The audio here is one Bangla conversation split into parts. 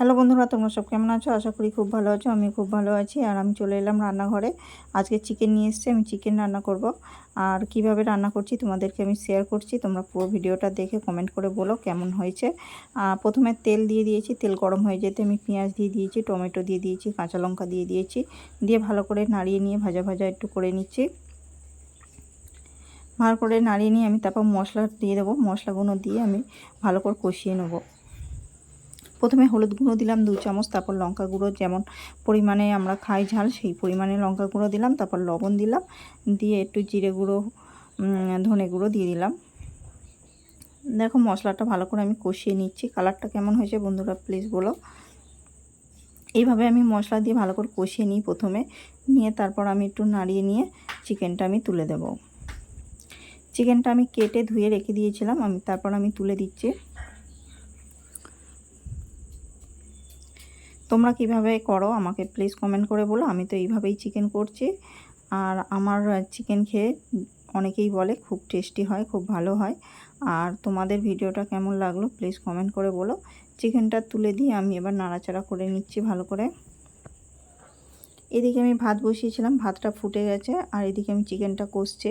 হ্যালো বন্ধুরা, তোমরা সব কেমন আছো? আশা করি খুব ভালো আছো, আমি খুব ভালো আছি। আর আমি চলে এলাম রান্নাঘরে। আজকে চিকেন নিয়ে এসেছি, আমি চিকেন রান্না করব। আর কীভাবে রান্না করছি তোমাদেরকে আমি শেয়ার করছি। তোমরা পুরো ভিডিওটা দেখে কমেন্ট করে বলো কেমন হয়েছে। প্রথমে তেল দিয়ে দিয়েছি, তেল গরম হয়ে যেতে আমি পেঁয়াজ দিয়ে দিয়েছি, টমেটো দিয়ে দিয়েছি, কাঁচা লঙ্কা দিয়ে দিয়েছি। দিয়ে ভালো করে নাড়িয়ে নিয়ে ভাজা ভাজা একটু করে নিচ্ছি। ভালো করে নাড়িয়ে নিয়ে আমি তারপর মশলা দিয়ে দেবো। মশলাগুলো দিয়ে আমি ভালো করে কষিয়ে নেব। প্রথমে হলুদ গুঁড়ো দিলাম, দু চামচ, তারপর লঙ্কা গুঁড়ো যেমন পরিমাণে আমরা খাই ঝাল, সেই পরিমাণে লঙ্কা গুঁড়ো দিলাম, তারপর লবণ দিলাম, দিয়ে একটু জিরে গুঁড়ো ধনে গুঁড়ো দিয়ে দিলাম। দেখো মশলাটা ভালো করে আমি কষিয়ে নিচ্ছি, কালারটা কেমন হয়েছে বন্ধুরা প্লিজ বলো। এইভাবে আমি মশলা দিয়ে ভালো করে কষিয়ে নিই প্রথমে, নিয়ে তারপর আমি একটু নাড়িয়ে নিয়ে চিকেনটা আমি তুলে দেব। চিকেনটা আমি কেটে ধুয়ে রেখে দিয়েছিলাম, আমি তারপর আমি তুলে দিচ্ছি। তোমরা কীভাবে করো আমাকে প্লিজ কমেন্ট করে বলো, আমি তো এইভাবেই চিকেন করছি। আর আমার চিকেন খেয়ে অনেকেই বলে খুব টেস্টি হয়, খুব ভালো হয়। আর তোমাদের ভিডিওটা কেমন লাগল প্লিজ কমেন্ট করে বলো। চিকেনটা তুলে দিয়ে আমি এবার নাড়াচাড়া করে নিচ্ছি ভালো করে। এদিকে আমি ভাত বসিয়েছিলাম, ভাতটা ফুটে গেছে, আর এদিকে আমি চিকেনটা কষছি।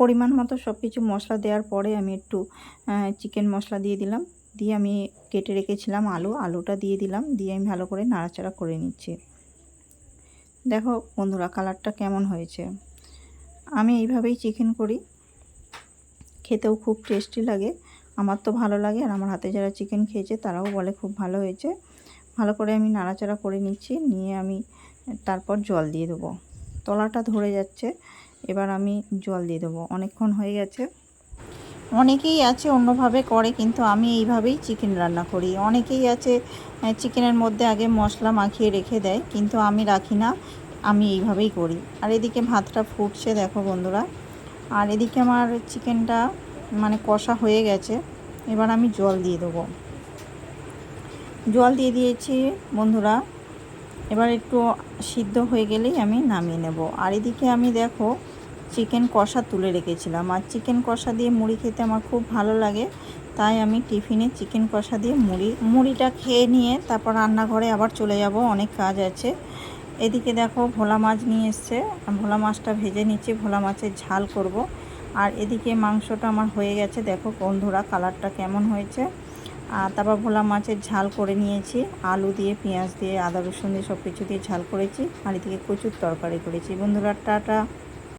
পরিমাণ মতো সব কিছু মশলা দেওয়ার পরে আমি একটু চিকেন মশলা দিয়ে দিলাম। দিয়ে আমি কেটে রেখেছিলাম আলু, আলুটা দিয়ে দিলাম, দিয়ে আমি ভালো করে নাড়াচাড়া করে নিচ্ছি। দেখো বন্ধুরা, কালারটা কেমন হয়েছে। আমি এইভাবেই চিকেন করি। খেতেও খুব টেস্টি লাগে। আমার তো ভালো লাগে আর আমার হাতে যারা চিকেন খেয়েছে তারাও বলে খুব ভালো হয়েছে। ভালো করে আমি নাড়াচাড়া করে নিচ্ছি, নিয়ে আমি তারপর জল দিয়ে দেবো। তলাটা ধরে যাচ্ছে, এবার আমি জল দিয়ে দেবো। অনেকক্ষণ হয়ে গেছে। অনেকেই আছে অন্যভাবে করে, কিন্তু আমি এইভাবেই চিকেন রান্না করি। অনেকেই আছে চিকেনের মধ্যে আগে মশলা মাখিয়ে রেখে দেয়, কিন্তু আমি রাখি না, আমি এইভাবেই করি। আর এদিকে ভাতটা ফুটছে, দেখো বন্ধুরা। আর এদিকে আমার চিকেনটা মানে কষা হয়ে গেছে। এবার আমি জল দিয়ে দেবো। জল দিয়ে দিয়েছি বন্ধুরা। এবার একটু সিদ্ধ হয়ে গেলেই আমি নামিয়ে নেব। আর এদিকে আমি দেখো চিকেন কষা তুলে রেখেছিলাম। আর চিকেন কষা দিয়ে মুড়ি খেতে আমার খুব ভালো লাগে। তাই আমি টিফিনে চিকেন কষা দিয়ে মুড়ি, মুড়িটা খেয়ে নিয়ে তারপর রান্নাঘরে আবার চলে যাব। অনেক কাজ আছে। এদিকে দেখো ভোলা মাছ নিয়ে এসছে। ভোলা মাছটা ভেজে নিচ্ছি, ভোলা মাছের ঝাল করব। আর এদিকে মাংসটা আমার হয়ে গেছে। দেখো বন্ধুরা কালারটা কেমন হয়েছে। আর তারপর ভোলা মাছের ঝাল করে নিয়েছি। আলু দিয়ে, পেঁয়াজ দিয়ে, আদা রসুন দিয়ে সব কিছু দিয়ে ঝাল করেছি। আর এদিকে প্রচুর তরকারি করেছি। বন্ধুরা টাটা।